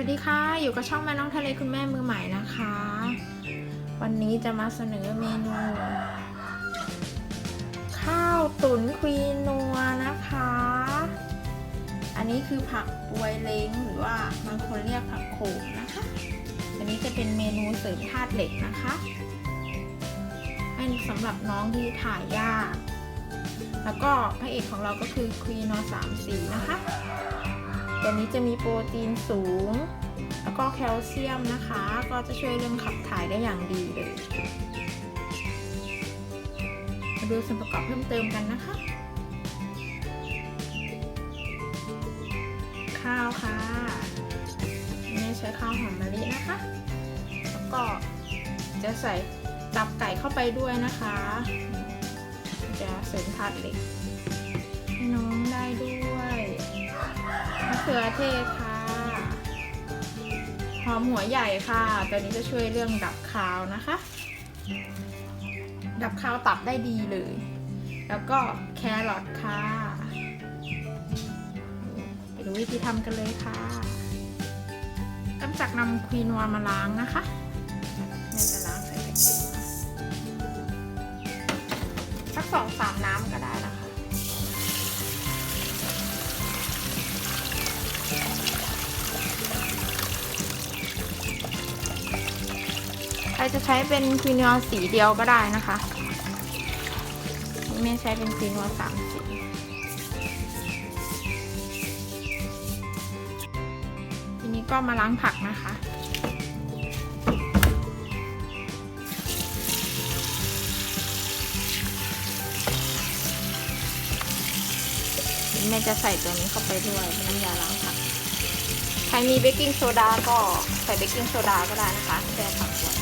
วัสดีค่ะ อยู่กับช่องแม่น้องทะเลคุณแม่มือใหม่นะคะ วันนี้จะมาเสนอเมนู ข้าวตุ๋นควีนัวนะคะ อันนี้คือผักบวยเล้งหรือว่าบางคนเรียกผักโขมนะคะ อันนี้จะเป็นเมนูเสริมธาตุเหล็กนะคะให้สำหรับน้องที่ถ่ายยาก แล้วก็พระเอกของเราก็คือควีนอสามสีนะคะ ตัวนี้จะมีโปรตีนสูง แล้วก็แคลเซียมนะคะ ก็จะช่วยเรื่องขับถ่ายได้อย่างดีเลยมาดูส่วนประกอบเพิ่มเติมกันนะคะ ข้าวค่ะแม่ใช้ข้าวหอมมะลินะคะ แล้วก็จะใส่ตับไก่เข้าไปด้วยนะคะ จะเสริมธาตุเหล็กให้น้องได้ด้วย มะเขือเทศค่ะ หอมหัวใหญ่ค่ะ ตัวนี้จะช่วยเรื่องดับคาวนะคะ ดับคาวตับได้ดีเลย แล้วก็แครอทค่ะไปดูวิธีทำกันเลยค่ะเริ่มจากนำควีนัวมาล้างนะคะแม่จะล้างใส่ตะเกียบสักสองสามน้ำก็ได้ จะใช้เป็นควีนัวสีเดียวก็ได้นะคะนี่แม่ใช้เป็นควีนัวสามสีทีนี้ก็มาล้างผักนะคะแม่จะใส่ตัวนี้เข้าไปด้วยนน้ำยาล้างผัก ใครมีเบกกิ้งโซดาก็ใส่เบกกิ้งโซดาก็ได้นะคะแช่ผักไว้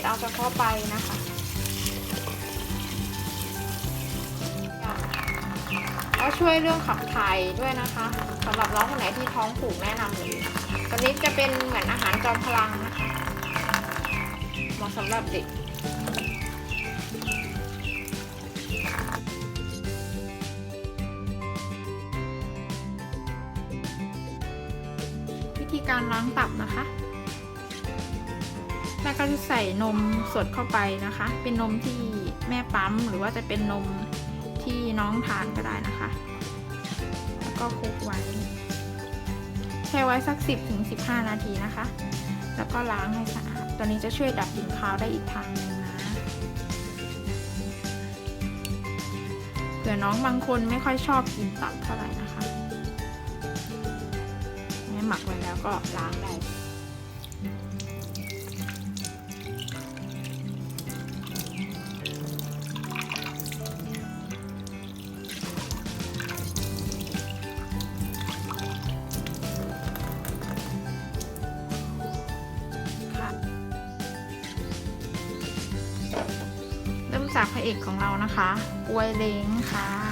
ด็ดเอาเฉพาะใบนะคะก็ช่วยเรื่องขับถ่ายด้วยนะคะสำหรับน้องคนไหนที่ท้องผูกแนะนำเลยตัวนี้จะเป็นเหมือนอาหารจอมพลังนะคะเหมาะสำหรับเด็กวิธีการล้างตับนะคะ ม่ก็จะใส่นมสดเข้าไปนะคะ เป็นนมที่แม่ปั๊มหรือว่าจะเป็นนมที่น้องทานก็ได้นะคะ แล้วก็คลุกไว้ แช่ไว้สัก 10ถึง15 นาทีนะคะ แล้วก็ล้างให้สะอาด ตัวนี้จะช่วยดับกลิ่นคาวได้อีกทางหนึงนะเผื่อน้องบางคนไม่ค่อยชอบกินตับเท่าไหร่นะคะหมักไว้แล้วก็ล้างได้ จากพระเอกของเรานะคะปวยเล้งค่ะ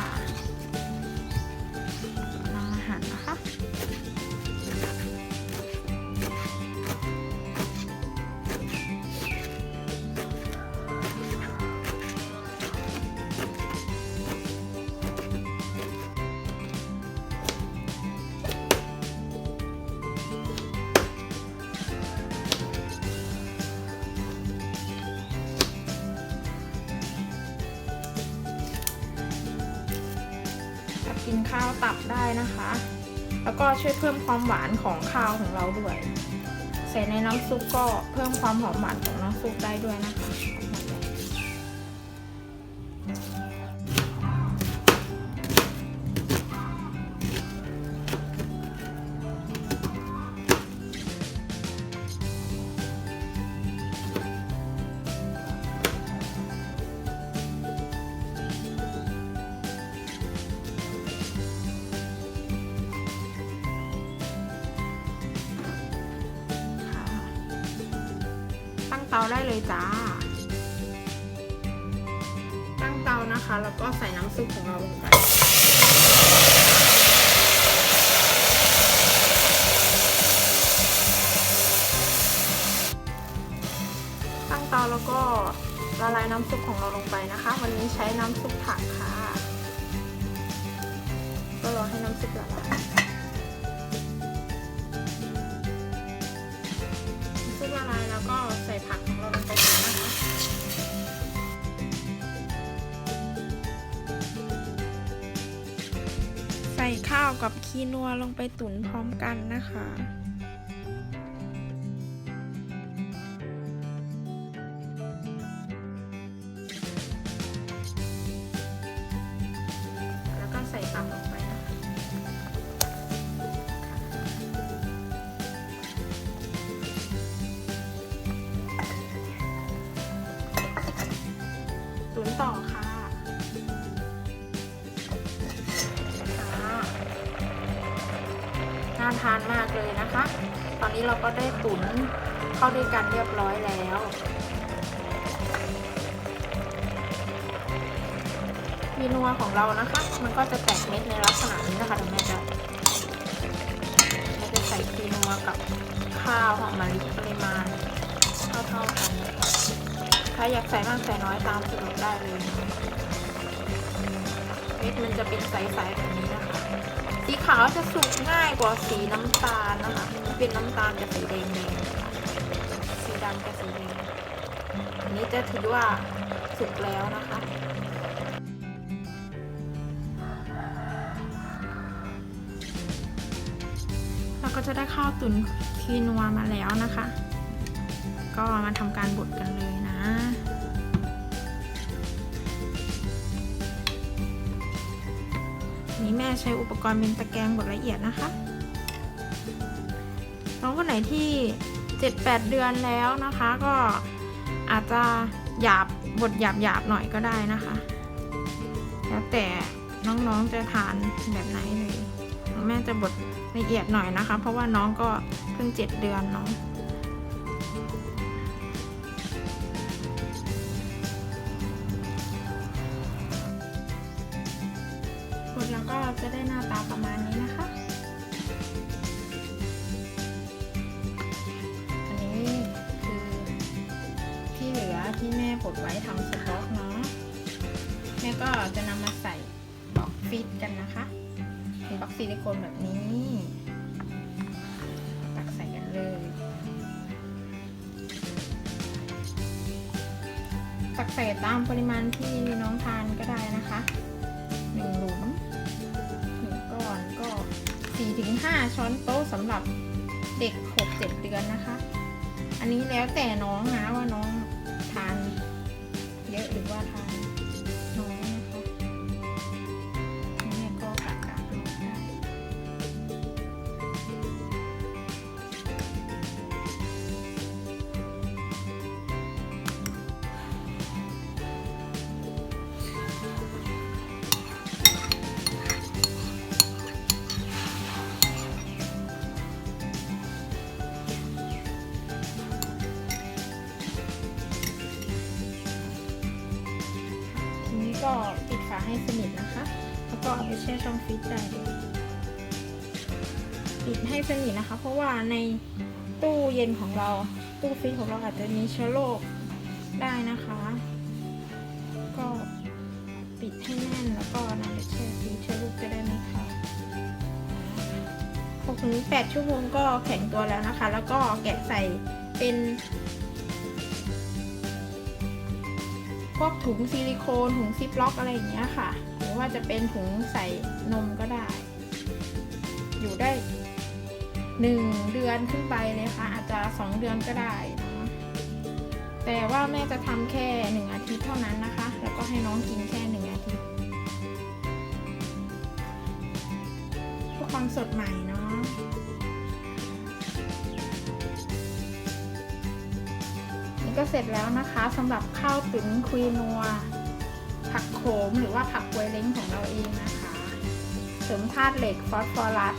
นะคะ แล้วก็ช่วยเพิ่มความหวานของข้าวของเราด้วย ใส่ในน้ำซุปก็เพิ่มความหอมหวานของน้ำซุปได้ด้วยนะคะค่ะาได้เลยจ้า ตั้งเตานะคะ แล้วก็ใส่น้ำซุปของเราลงไปตั้งเตาแล้วก็ละลายน้ำซุปของเราลงไปนะคะ วันนี้ใช้น้ำซุปผักค่ะ ก็รอให้น้ำซุปละลายาวกับคีนัวลงไปตุ๋นพร้อมกันนะคะาทานมากเลยนะคะ ตอนนี้เราก็ได้ตุ๋นเข้าด้วยกันเรียบร้อยแล้วมีนัวของเรานะคะ มันก็จะแตกเม็ดในลักษณะนี้นะคะเดี๋ยวแม่จะแม่จะใส่คีนัวกับข้าวหอมมะลิปริมาณเท่าๆกันถ้าอยากใส่มากใส่น้อยตามสะดวกได้เลย เม็ดมันจะเป็นใสๆแบบนี้นะคะ สีขาวจะสุกง่ายกว่าสีน้ำตาลนะคะเป็นน้ำตาลกับสีแดงๆสีดำกับสีแดงอันนี้จะถือว่าสุกแล้วนะคะเราก็จะได้ข้าวตุ๋นคีนัวมาแล้วนะคะ ก็มาทำการบดกันเลยนะ นี่แม่ใช้อุปกรณ์เป็นตะแกรงบดละเอียดนะคะ น้องคนไหนที่7-8เดือนแล้วนะคะ ก็อาจจะหยาบบดหยาบหยาบหน่อยก็ได้นะคะ แล้วแต่น้องๆจะทานแบบไหนเลยแม่จะบดละเอียดหน่อยนะคะ เพราะว่าน้องก็เพิ่ง7เดือนเนาะ แล้วก็จะได้หน้าตาประมาณนี้นะคะ อันนี้คือที่เหลือที่แม่บดไว้ทำสต๊อกเนาะ แม่ก็จะนำมาใส่บล็อกฟิตกันนะคะเป็นบล็อกซิลิโคนแบบนี้ ตักใส่กันเลยตักใส่ตามปริมาณที่น้องทานก็ได้นะคะหนึ่งหลุม 4-5 ช้อนโต๊ะสำหรับเด็ก 6-7 เดือนนะคะ อันนี้แล้วแต่น้องนะว่าน้อง ให้สนิทนะคะ แล้วก็เอาไปแช่ช่องฟรีซได้เลยปิดให้สนิทนะคะ เพราะว่าในตู้เย็นของเรา ตู้ฟรีซของเราอาจจะมีเชื้อโรคได้นะคะ ก็ปิดให้แน่นแล้วก็นำไปแช่ฟรีซเชื้อโรคจะได้ไม่เข้าหกถึงแปดชั่วโมงก็แข็งตัวแล้วนะคะ แล้วก็แกะใส่เป็น พวกถุงซิลิโคนถุงซิปล็อกอะไรอย่างเงี้ยค่ะ หรือว่าจะเป็นถุงใส่นมก็ได้ อยู่ได้หนึ่งเดือนขึ้นไปเลยค่ะ อาจจะสองเดือนก็ได้นะแต่ว่าแม่จะทำแค่หนึ่งอาทิตย์เท่านั้นนะคะ แล้วก็ให้น้องกินแค่หนึ่งอาทิตย์เพื่อความสดใหม่ ก็เสร็จแล้วนะคะสำหรับข้าวตุ๋นคุยนัว ผักโขมหรือว่าผักกวยเล้งของเราเองนะคะเสริมธาตุเหล็กฟอสฟอรัส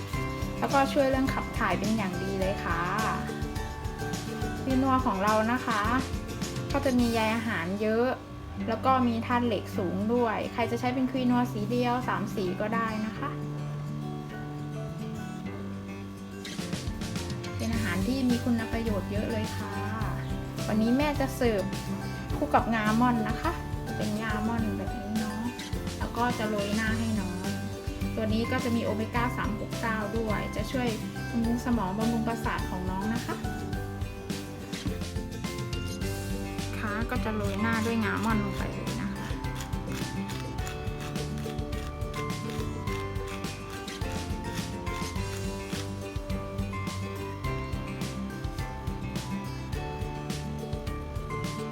แล้วก็ช่วยเรื่องขับถ่ายเป็นอย่างดีเลยค่ะคุยนัวของเรานะคะ ก็จะมีใยอาหารเยอะแล้วก็มีธาตุเหล็กสูงด้วย ใครจะใช้เป็นคุยนัวสีเดียวสามสีก็ได้นะคะ เป็นอาหารที่มีคุณประโยชน์เยอะเลยค่ะ วันนี้แม่จะเสิร์ฟคู่กับงาม่อนนะคะ เป็นงาม่อนแบบนี้เนาะแล้วก็จะโรยหน้าให้น้อง ตัวนี้ก็จะมีโอเมก้า369 ด้วย จะช่วยบำรุงสมองบำรุงประสาทของน้องนะคะค่ะก็จะโรยหน้าด้วยงาม่อนลงไปเลย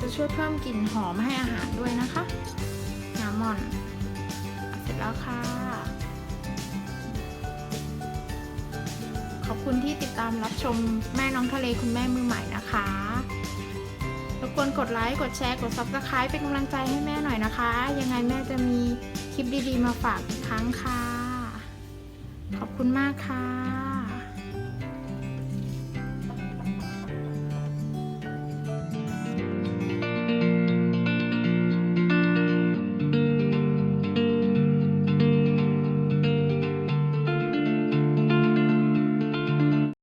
จะช่วยเพิ่มกลิ่นหอมให้อาหารด้วยนะคะงาม่อนเสร็จแล้วค่ะ ขอบคุณที่ติดตามรับชมแม่น้องทะเลคุณแม่มือใหม่นะคะรบกวนกดไลค์ กดแชร์ กด subscribe เป็นกำลังใจให้แม่หน่อยนะคะ ยังไงแม่จะมีคลิปดีๆ มาฝากอีกครั้งค่ะ ขอบคุณมากค่ะ